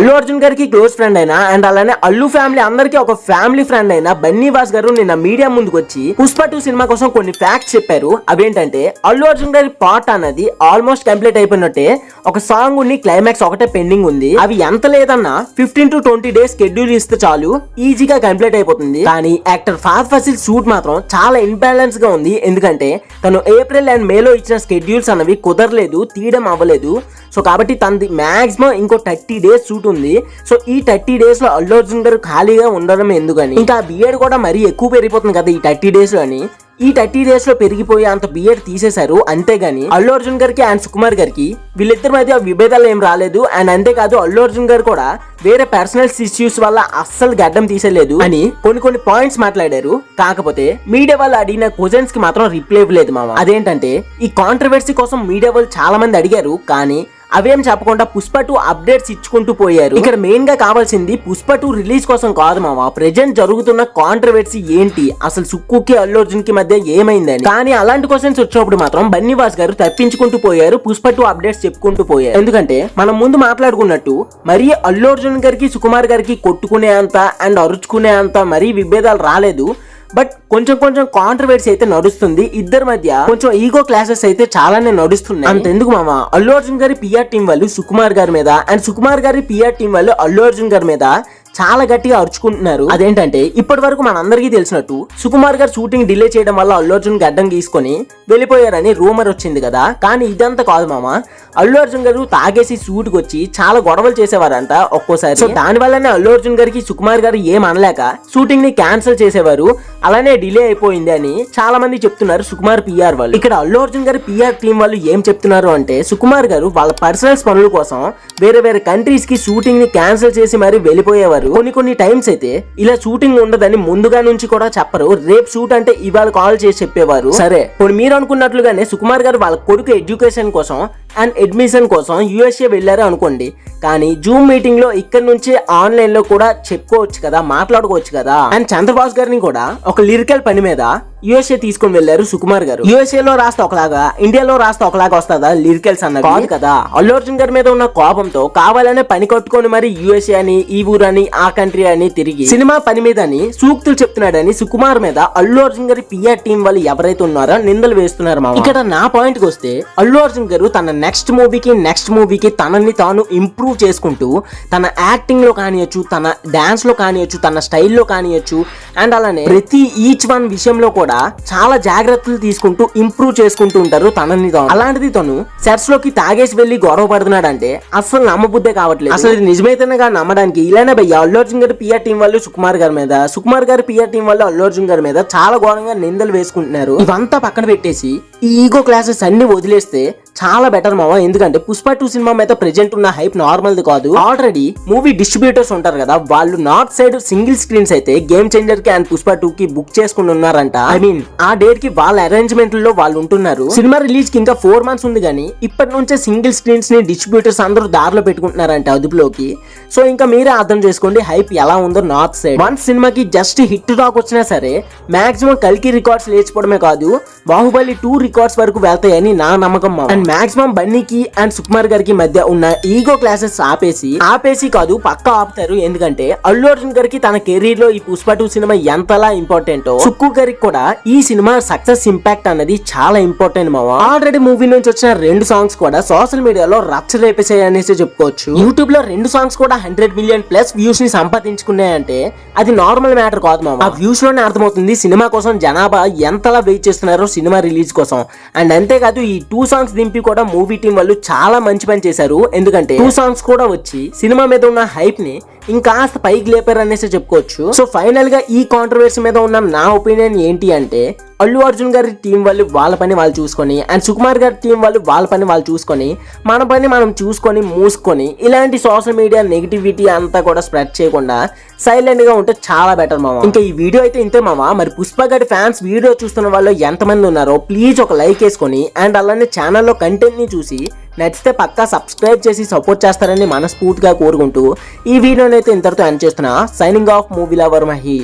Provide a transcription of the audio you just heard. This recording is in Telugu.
అల్లు అర్జున్ గారికి క్లోజ్ ఫ్రెండ్ అయినా అండ్ అలానే అల్లు ఫ్యామిలీ అందరికీ ఒక ఫ్యామిలీ ఫ్రెండ్ అయిన బన్నీ వాస్ గారు నిన్న మీడియా ముందుకు వచ్చి పుష్ప టూ సినిమా కోసం కొన్ని ఫ్యాక్ట్స్ చెప్పారు. అవేంటంటే అల్లు అర్జున్ గారి పార్ట్ అన్నది ఆల్మోస్ట్ కంప్లీట్ అయిపోయినట్టే ఒక సాంగ్ ఉండి క్లైమాక్స్ ఒకటే పెండింగ్ ఉంది. అవి ఎంత లేదన్నా fifteen to twenty days schedule ఇస్తే చాలు ఈజీగా కంప్లీట్ అయిపోతుంది. కానీ యాక్టర్ ఫాద్ ఫసిల్ సూట్ మాత్రం చాలా ఇన్బ్యాలెన్స్గా ఉంది. ఎందుకంటే తను ఏప్రిల్ అండ్ మేలో ఇచ్చిన స్కెడ్యూల్స్ అన్నవి కుదరలేదు తీయడం అవ్వలేదు. సో కాబట్టి తనది మాక్సిమం ఇంకో థర్టీ డేస్ షూట్ ఉంది సో ఈ థర్టీ డేస్లో అల్లు అర్జున్ గారు ఖాళీగా ఉండడం ఎందుకని? ఇంకా బిఎడ్ కూడా మరీ ఎక్కువ పెరిగిపోతుంది కదా ఈ థర్టీ డేస్లో అని. ఈ థర్టీ డేస్లో పెరిగిపోయి అంత బిఎడ్ తీసేశారు. అంతేగాని అల్లు అర్జున్ గారికి అండ్ సుకుమార్ గారికి వీళ్ళిద్దరి మధ్య విభేదాలు ఏం రాలేదు. అండ్ అంతేకాదు అల్లు అర్జున్ గారు కూడా వేరే పర్సనల్ ఇష్యూస్ వల్ల అస్సలు గడ్డం తీసేయలేదు అని కొన్ని కొన్ని పాయింట్స్ మాట్లాడారు. కాకపోతే మీడియా వాళ్ళు అడిగిన క్వశ్చన్స్కి మాత్రం రిప్లై ఇవ్వలేదు మామ. అదేంటంటే ఈ కాంట్రవర్సీ కోసం మీడియా వాళ్ళు చాలా మంది అడిగారు. కానీ అవేం చెప్పకుండా పుష్ప టూ అప్డేట్స్ ఇచ్చుకుంటూ పోయారు. ఇక్కడ మెయిన్గా కావాల్సింది పుష్ప టూ రిలీజ్ కోసం కాదు మామ ప్రెజెంట్ జరుగుతున్న కాంట్రవర్సీ ఏంటి? అసలు సుక్కుకి అల్లు అర్జున్కి మధ్య ఏమైందని? కానీ అలాంటి క్వశ్చన్స్ వచ్చినప్పుడు మాత్రం బన్నీవాస్ గారు తప్పించుకుంటూ పోయారు పుష్ప టూ అప్డేట్స్ చెప్పుకుంటూ పోయారు. ఎందుకంటే మనం ముందు మాట్లాడుకున్నట్టు మరీ అల్లు అర్జున్ గారికి సుకుమార్ గారికి కొట్టుకునే అంత అండ్ అరుచుకునే అంత మరీ విభేదాలు రాలేదు. బట్ కొంచెం కొంచెం కాంట్రవర్సీ అయితే నడుస్తుంది. ఇద్దరి మధ్య కొంచెం ఈగో క్లాసెస్ అయితే చాలానే నడుస్తున్నాయి. అంతెందుకు మామ? అల్లు అర్జున్ గారి పిఆర్ టీం వాళ్ళు సుకుమార్ గారి మీద అండ్ సుకుమార్ గారి పిఆర్ టీం వాళ్ళు అల్లు అర్జున్ గారి మీద చాలా గట్టిగా అరుచుకుంటున్నారు. అదేంటంటే ఇప్పటి వరకు మనందరికీ తెలిసినట్టు సుకుమార్ గారు షూటింగ్ డిలే చేయడం వల్ల అల్లు అర్జున్ గడ్డం గీసుకొని వెళ్ళిపోయారని రూమర్ వచ్చింది కదా. కానీ ఇదంతా కాదు మామ. అల్లు అర్జున్ గారు తాగేసి షూట్కి వచ్చి చాలా గొడవలు చేసేవారంట ఒక్కోసారి. సో దాని వల్లనే అల్లు అర్జున్ గారికి సుకుమార్ గారు ఏం అనలేక షూటింగ్ని క్యాన్సిల్ చేసేవారు. అలానే డిలే అయిపోయింది అని చాలా మంది చెప్తున్నారు సుకుమార్ పిఆర్ వాళ్ళు. ఇక్కడ అల్లు అర్జున్ గారి పిఆర్ టీం వాళ్ళు ఏం చెప్తున్నారు అంటే సుకుమార్ గారు వాళ్ళ పర్సనల్స్ పనుల కోసం వేరే వేరే కంట్రీస్కి షూటింగ్ని క్యాన్సిల్ చేసి మరి వెళ్ళిపోయేవారు. కొన్ని కొన్ని టైమ్స్ అయితే ఇలా షూటింగ్ ఉండదని ముందుగా నుంచి కూడా చెప్పరు. రేపు షూట్ అంటే ఇవాళ కాల్ చేసి చెప్పేవారు. సరే. ఇప్పుడు మీరు అనుకున్నట్లుగానే సుకుమార్ గారు వాళ్ళ కొడుకు ఎడ్యుకేషన్ కోసం అండ్ అడ్మిషన్ కోసం యుఎస్ఏ వెళ్ళారు అనుకోండి. కానీ జూమ్ మీటింగ్లో ఇక్కడ నుంచి ఆన్లైన్లో కూడా చెప్పుకోవచ్చు కదా మాట్లాడుకోవచ్చు కదా. అండ్ చంద్రబాబు గారిని కూడా ఒక లిరికల్ పని మీద యుఎస్ఏ తీసుకొని వెళ్ళారు సుకుమార్ గారు. యుఎస్ఏ లో రాస్తే ఒకలాగా ఇండియాలో రాస్తే ఒకలాగా వస్తుందా? లిరికల్స్ అన్నది. కాదు కదా. అల్లు అర్జున్ గారి మీద ఉన్న కోపంతో కావాలనే పని కట్టుకొని మరి యుఎస్ఏ అని ఈ ఊరు అని ఆ కంట్రీ అని తిరిగి సినిమా పని మీద అని సూక్తులు చెప్తున్నాడని సుకుమార్ మీద అల్లు అర్జున్ గారి పిఆర్ టీం వాళ్ళు ఎవరైతే ఉన్నారో నిందలు వేస్తున్నారు మామ. ఇక్కడ నా పాయింట్కి వస్తే అల్లు అర్జున్ గారు తన నెక్స్ట్ మూవీకి నెక్స్ట్ మూవీకి తనని తాను ఇంప్రూవ్ చేసుకుంటూ తన యాక్టింగ్లో కానియొచ్చు తన డాన్స్లో కానియొచ్చు తన స్టైల్లో కానియొచ్చు అండ్ అలానే ప్రతి ఈచ్ వన్ విషయంలో కూడా చాలా జాగ్రత్తలు తీసుకుంటూ ఇంప్రూవ్ చేసుకుంటూ ఉంటారు తనని తాను. అలాంటిది తను సెట్స్లోకి తాగేసి వెళ్ళి గొడవ పడుతున్నాడంటే అసలు నమ్మబుద్ధే కావట్లేదు. అసలు ఇది నిజమైతేనే కానీ నమ్మడానికి? ఇలానే భయ్య అల్లు అర్జున్ గారి పిఆర్ టీం వాళ్ళు సుకుమార్ గారి మీద సుకుమార్ గారి పిఆర్ టీం వాళ్ళు అల్లు అర్జున్ గారి మీద చాలా ఘోరంగా నిందలు వేసుకుంటున్నారు. ఇవంతా పక్కన పెట్టేసి ఈ ఈగో క్లాసెస్ అన్ని వదిలేస్తే చాలా బెటర్ మామ ఎందుకంటే పుష్ప టూ సినిమా మీద ప్రెజెంట్ ఉన్న హైప్ నార్మల్ ది కాదు. ఆల్రెడీ మూవీ డిస్ట్రిబ్యూటర్స్ ఉంటారు కదా వాళ్ళు నార్త్ సైడ్ సింగిల్ స్క్రీన్స్ అయితే గేమ్ చేంజర్కి అండ్ పుష్ప టూ కి బుక్ చేసుకుని ఉన్నారంట. ఐ మీన్ ఆ డేట్కి వాళ్ళ అరేంజ్మెంట్లో వాళ్ళు ఉంటున్నారు. సినిమా రిలీజ్కి ఇంకా ఫోర్ మంత్స్ ఉంది కానీ ఇప్పటి నుంచే సింగిల్ స్క్రీన్స్ని డిస్ట్రిబ్యూటర్స్ అందరూ దారిలో పెట్టుకుంటున్నారంట అదుపులోకి. సో ఇంకా మీరే అర్థం చేసుకోండి హైప్ ఎలా ఉందో నార్త్ సైడ్ వన్ సినిమాకి జస్ట్ హిట్ టాక్ వచ్చినా సరే మాక్సిమం కల్కి రికార్డ్స్ లేచిపోవడమే కాదు బాహుబలి టూ రికార్డ్స్ వరకు వెళ్తాయని నా నమ్మకం అండ్ మాక్సిమం బన్నీకి అండ్ సుకుమార్ గారికి మధ్య ఉన్న ఈగో క్లాసెస్ ఆపేసి ఆపేసి కాదు పక్క ఆపుతారు. ఎందుకంటే అల్లు అర్జున్ గారికి తన కెరీర్లో ఈ పుష్ప టూ సినిమా ఎంతలా ఇంపార్టెంట్ సుక్కు గారికి కూడా ఈ సినిమా సక్సెస్ ఇంపాక్ట్ అన్నది చాలా ఇంపార్టెంట్ మామ ఆల్రెడీ మూవీ నుంచి వచ్చిన రెండు సాంగ్స్ కూడా సోషల్ మీడియాలో రచ్చ రేపేసాయి అనేసి చెప్పుకోవచ్చు. యూట్యూబ్లో రెండు సాంగ్స్ కూడా హండ్రెడ్ మిలియన్ ప్లస్ వ్యూస్ని సంపాదించుకున్నాయంటే అది నార్మల్ మ్యాటర్ కాదు మామ ఆ వ్యూస్లోనే అర్థమవుతుంది సినిమా కోసం జనాభా ఎంతలా వెయిట్ చేస్తున్నారో సినిమా రిలీజ్ కోసం. అండ్ అంతేకాదు ఈ టూ సాంగ్స్ దింపి కూడా మూవీ టీం వాళ్ళు చాలా మంచి పని చేశారు. ఎందుకంటే టూ సాంగ్స్ కూడా వచ్చి సినిమా మీద ఉన్న హైప్ని ఇంకాస్త పైకి లేపారు అనేసి చెప్పుకోవచ్చు. సో ఫైనల్గా ఈ కాంట్రవర్సీ మీద ఉన్న నా ఒపీనియన్ ఏంటి అంటే అల్లు అర్జున్ గారి టీం వాళ్ళు వాళ్ళ పని వాళ్ళు చూసుకొని అండ్ సుకుమార్ గారి టీం వాళ్ళు వాళ్ళ పని వాళ్ళు చూసుకొని మన పని మనం చూసుకొని మూసుకొని ఇలాంటి సోషల్ మీడియా నెగిటివిటీ అంతా కూడా స్ప్రెడ్ చేయకుండా సైలెంట్గా ఉంటే చాలా బెటర్ మామ ఇంకా ఈ వీడియో అయితే ఇంతే మామ మరి పుష్ప గారి ఫ్యాన్స్ వీడియో చూస్తున్న వాళ్ళు ఎంతమంది ఉన్నారో ప్లీజ్ ఒక లైక్ వేసుకొని అండ్ అలానే ఛానల్లో కంటెంట్ని చూసి నచ్చితే పక్కా సబ్స్క్రైబ్ చేసి సపోర్ట్ చేస్తారని మనస్ఫూర్తిగా కోరుకుంటూ ఈ వీడియోనైతే ఇంతటితో ఎండ్ చేస్తున్నా. Signing off movie lover Mahi.